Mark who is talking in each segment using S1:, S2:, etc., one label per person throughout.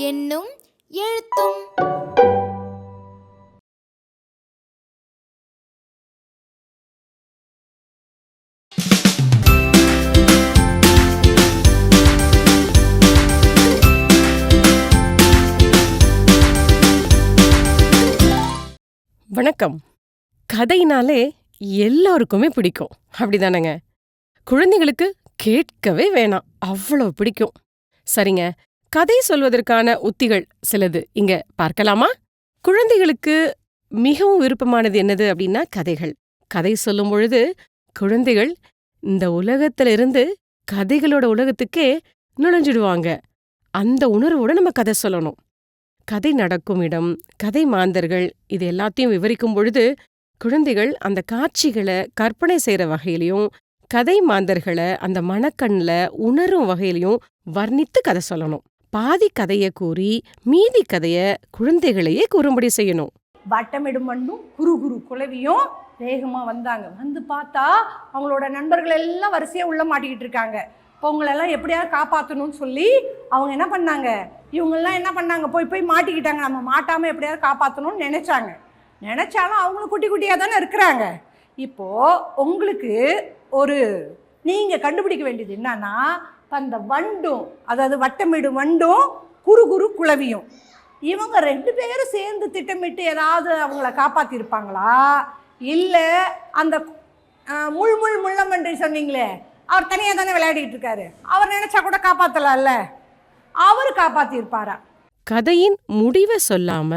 S1: என்னும் எழுத்தும்.
S2: வணக்கம். கதைனாலே எல்லாருக்குமே பிடிக்கும். அப்படிதானங்க. குழந்தைகளுக்கு கேட்கவே வேணாம். அவ்வளோ பிடிக்கும். சரிங்க. கதை சொல்வதற்கான உத்திகள் சிலது. இங்க பார்க்கலாமா? குழந்தைகளுக்கு மிகவும் விருப்பமானது என்னது அப்படின்னா கதைகள். கதை சொல்லும் பொழுது குழந்தைகள் இந்த உலகத்திலிருந்து கதைகளோட உலகத்துக்கே நுழைஞ்சிடுவாங்க. அந்த உணர்வோட நம்ம கதை சொல்லணும். கதை நடக்கும் இடம் கதை மாந்தர்கள் இது எல்லாத்தையும் விவரிக்கும் பொழுது குழந்தைகள் அந்த காட்சிகளை கற்பனை செய்யற வகையிலையும் கதை மாந்தர்களை அந்த மனக்கண்ணில் உணரும் வகையிலையும் வர்ணித்து கதை சொல்லணும். பாதி கதையை கூறி மீதி கதையை குழந்தைகளையே கூறும்படி செய்யணும்.
S3: வட்டமிடும் மண்ணும் குரு குரு குலவியும் வேகமாக வந்தாங்க. வந்து பார்த்தா அவங்களோட நண்பர்கள் எல்லாம் வரிசையாக உள்ள மாட்டிக்கிட்டு இருக்காங்க. இப்போ உங்களெல்லாம் எப்படியாவது காப்பாற்றணும்னு சொல்லி அவங்க என்ன பண்ணாங்க? இவங்கெல்லாம் என்ன பண்ணாங்க? போய் போய் மாட்டிக்கிட்டாங்க. நம்ம மாட்டாமல் எப்படியாவது காப்பாற்றணும்னு நினச்சாங்க. நினச்சாலும் அவங்களும் குட்டி குட்டியாக தானே இருக்கிறாங்க. இப்போது உங்களுக்கு ஒரு நீங்கள் கண்டுபிடிக்க வேண்டியது என்னன்னா அந்த வண்டும் அதாவது வட்டமிடும் வண்டும் குறு குறு குழவியும். இவங்க ரெண்டு பேரும் சேர்ந்து திட்டமிட்டு ஏதாவது அவங்கள காப்பாற்றிருப்பாங்களா இல்லை அந்த அஹ், முள் முள் முள்ளமன்றி சொன்னீங்களே அவர் தனியாக தானே விளையாடிட்டு இருக்காரு. அவர் நினைச்சா கூட காப்பாற்றலாம்ல அவர் காப்பாத்திருப்பாரா
S2: கதையின் முடிவை சொல்லாம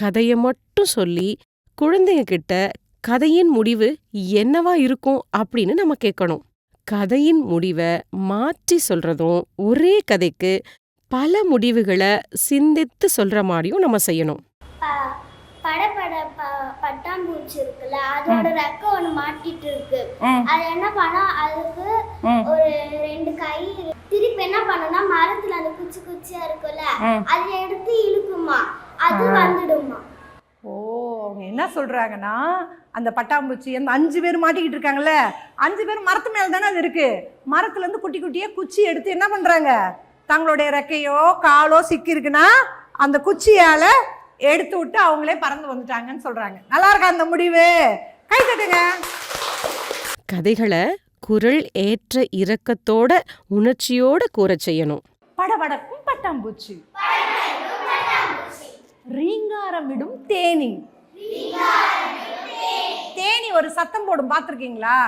S2: கதைய மட்டும் சொல்லி குழந்தைங்க கிட்ட கதையின் முடிவு என்னவா இருக்கும் அப்படின்னு நம்ம கேட்கணும். கதையின் முடிவை மாற்றி சொல்றதும் ஒரே கதைக்கு பல முடிவுகளை சிந்தித்து சொல்ற மாதிரியும் நம்ம செய்யணும்.
S4: பட்டாம்பூச்சி இருக்குல்ல அதோட ரெக்க ஒன்று மாட்டிட்டு இருக்கு. அது என்ன பண்ணா அதுக்கு. ஒரு ரெண்டு கை இருக்கு. திருப்பி என்ன பண்ணுனா மரத்துல அந்த குச்சி குச்சியா இருக்குல்ல. அதை எடுத்து இழுக்குமா அது வந்துடுமா
S3: ஓ அவங்க என்ன சொல்கிறாங்கன்னா அந்த பட்டாம்பூச்சி அந்த அஞ்சு பேர் மாட்டிக்கிட்டு இருக்காங்கல்ல அஞ்சு பேர் மரத்து மேலே தானே அது இருக்குது மரத்துலேருந்து குட்டி குட்டியாக குச்சி எடுத்து என்ன பண்ணுறாங்க தங்களுடைய ரெக்கையோ காலோ சிக்கியிருக்குன்னா அந்த குச்சியால் எடுத்து விட்டு அவங்களே பறந்து வந்துட்டாங்கன்னு சொல்கிறாங்க நல்லா இருக்கா அந்த முடிவு? கை தட்டுங்க.
S2: கதைகளை குரல் ஏற்ற இரக்கத்தோட உணர்ச்சியோட கூறச் செய்யணும்.
S3: படபடக்கும் பட்டாம்பூச்சி. ரீங்காரமிடும் தேனி. தேனி ஒரு சத்தம் போடும் பார்த்துருக்கீங்களா?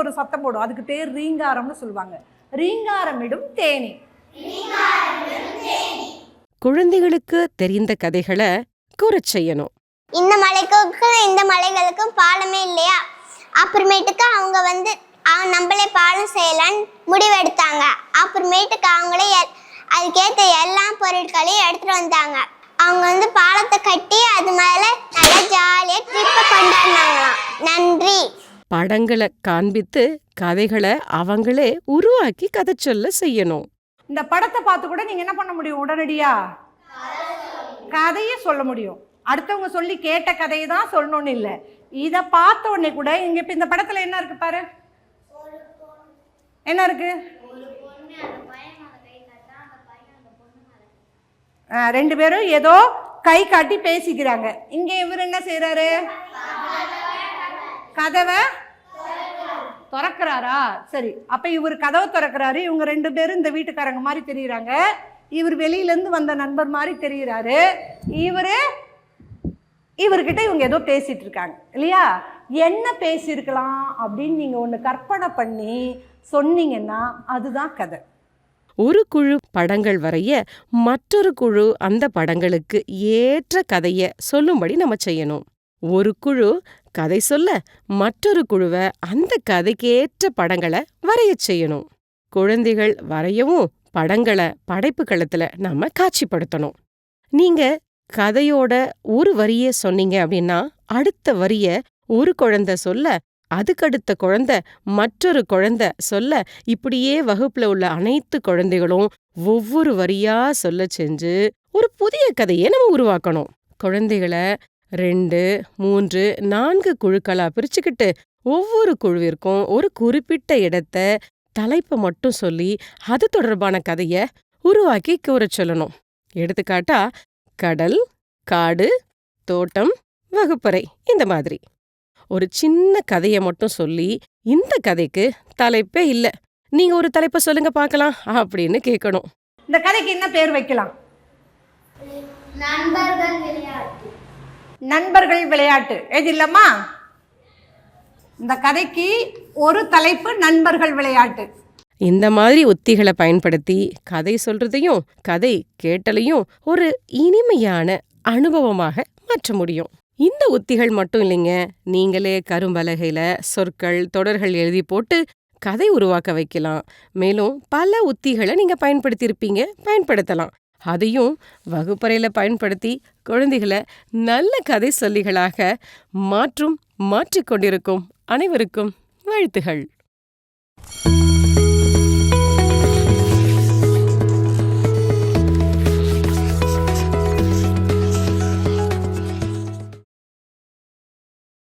S3: ஒரு சத்தம் போடும். அதுக்கு பேர் ரீங்காரம்னு சொல்லுவாங்க. ரீங்காரமிடும் தேனி.
S2: குழந்தைகளுக்கு தெரிந்த கதைகளை கூறச் செய்யணும்.
S4: இந்த மலைக்கும் இந்த மலைகளுக்கும் பாலமே இல்லையா? அப்புறமேட்டுக்கு அவங்க வந்து நம்மளே பாலம் செய்யலான்னு முடிவெடுத்தாங்க. அப்புறமேட்டுக்கு அவங்களே அதுக்கேற்ற எல்லா பொருட்களையும் எடுத்துட்டு வந்தாங்க. அவங்க வந்து பாலத்தை கட்டி அது மேல நல்லா ஜாலியாக ட்ரிப்பை கொண்டாடினாங்களாம். நன்றி.
S2: படங்களை காண்பித்து கதைகளை அவங்களே உருவாக்கி கதை சொல்ல செய்யணும்.
S3: இந்த படத்தை பார்த்து கூட நீங்கள் என்ன பண்ண முடியும் உடனடியா? கதையை சொல்ல முடியும். அடுத்தவங்க சொல்லி கேட்ட கதையை தான் சொல்லணும்னு இல்லை. இதை பார்த்த உடனே கூட இங்கே இப்போ இந்த படத்தில் என்ன இருக்கு பாரு? என்ன இருக்கு? ரெண்டு பேரும் ஏதோ கை காட்டி பேசிக்கிறாங்க. இங்கே இவர் என்ன செய்கிறாரு கதவை திறக்கிறாரா? சரி அப்போ இவர் கதவை திறக்கிறாரு. இவங்க ரெண்டு பேரும் இந்த வீட்டுக்காரங்க மாதிரி தெரியுறாங்க. இவர் வெளியிலேருந்து வந்த நண்பர் மாதிரி தெரியுறாரு. இவர் இவர்கிட்ட இவங்க ஏதோ பேசிகிட்டு இருக்காங்க இல்லையா? என்ன பேசியிருக்கலாம்? அப்படின்னு நீங்கள் ஒன்று கற்பனை பண்ணி சொன்னீங்கன்னா அதுதான் கதை.
S2: ஒரு குழு படங்கள் வரைய மற்றொரு குழு அந்த படங்களுக்கு ஏற்ற கதையை சொல்லும்படி நம்ம செய்யணும். ஒரு குழு கதை சொல்ல மற்றொரு குழுவை அந்த கதைக்கேற்ற படங்களை வரையச் செய்யணும். குழந்தைகள் வரையவும் படங்களை படைப்பு களத்துல நாம காட்சிப்படுத்தணும். நீங்க கதையோட ஒரு வரிய சொன்னீங்க அப்படின்னா அடுத்த வரிய ஒரு குழந்தை சொல்ல அதுக்கடுத்த குழந்தை மற்றொரு குழந்தை சொல்ல இப்படியே வகுப்புல உள்ள அனைத்து குழந்தைகளும் ஒவ்வொரு வரியா சொல்ல செஞ்சு ஒரு புதிய கதையை நம்ம உருவாக்கணும். குழந்தைகளை ரெண்டு மூன்று நான்கு குழுக்களா பிரிச்சுக்கிட்டு ஒவ்வொரு குழுவிற்கும் ஒரு குறிப்பிட்ட இடத்த தலைப்பை மட்டும் சொல்லி அது தொடர்பான கதைய உருவாக்கி கூறச் சொல்லணும். எடுத்துக்காட்டா கடல் காடு தோட்டம் வகுப்பறை இந்த மாதிரி. ஒரு சின்ன கதைய மட்டும் சொல்லி இந்த கதைக்கு தலைப்பே இல்ல. நீங்க ஒரு தலைப்பை சொல்லுங்க பார்க்கலாம் அப்படின்னு கேட்கணும்
S3: இந்த கதைக்கு என்ன பேர் வைக்கலாம்?
S4: நண்பர்கள் விளையாட்டு
S3: நண்பர்கள் விளையாட்டு. எழுதிடலாமா? இந்த கதைக்கு ஒரு தலைப்பு நண்பர்கள் விளையாட்டு.
S2: இந்த மாதிரி உத்திகளை பயன்படுத்தி கதை சொல்றதையும் கதை கேட்டலையும் ஒரு இனிமையான அனுபவமாக மாற்ற முடியும். இந்த உத்திகள் மட்டும் இல்லைங்க. நீங்களே கரும்பலகையில சொற்கள் தொடர்கள் எழுதி போட்டு கதை உருவாக்க வைக்கலாம். மேலும் பல உத்திகளை நீங்க பயன்படுத்தியிருப்பீங்க. பயன்படுத்தலாம். அதையும் வகுப்பறையில் பயன்படுத்தி குழந்தைகளை நல்ல கதை சொல்லிகளாக மாற்றும் மாற்றிக் கொண்டிருக்கும் அனைவருக்கும் வாழ்த்துகள்.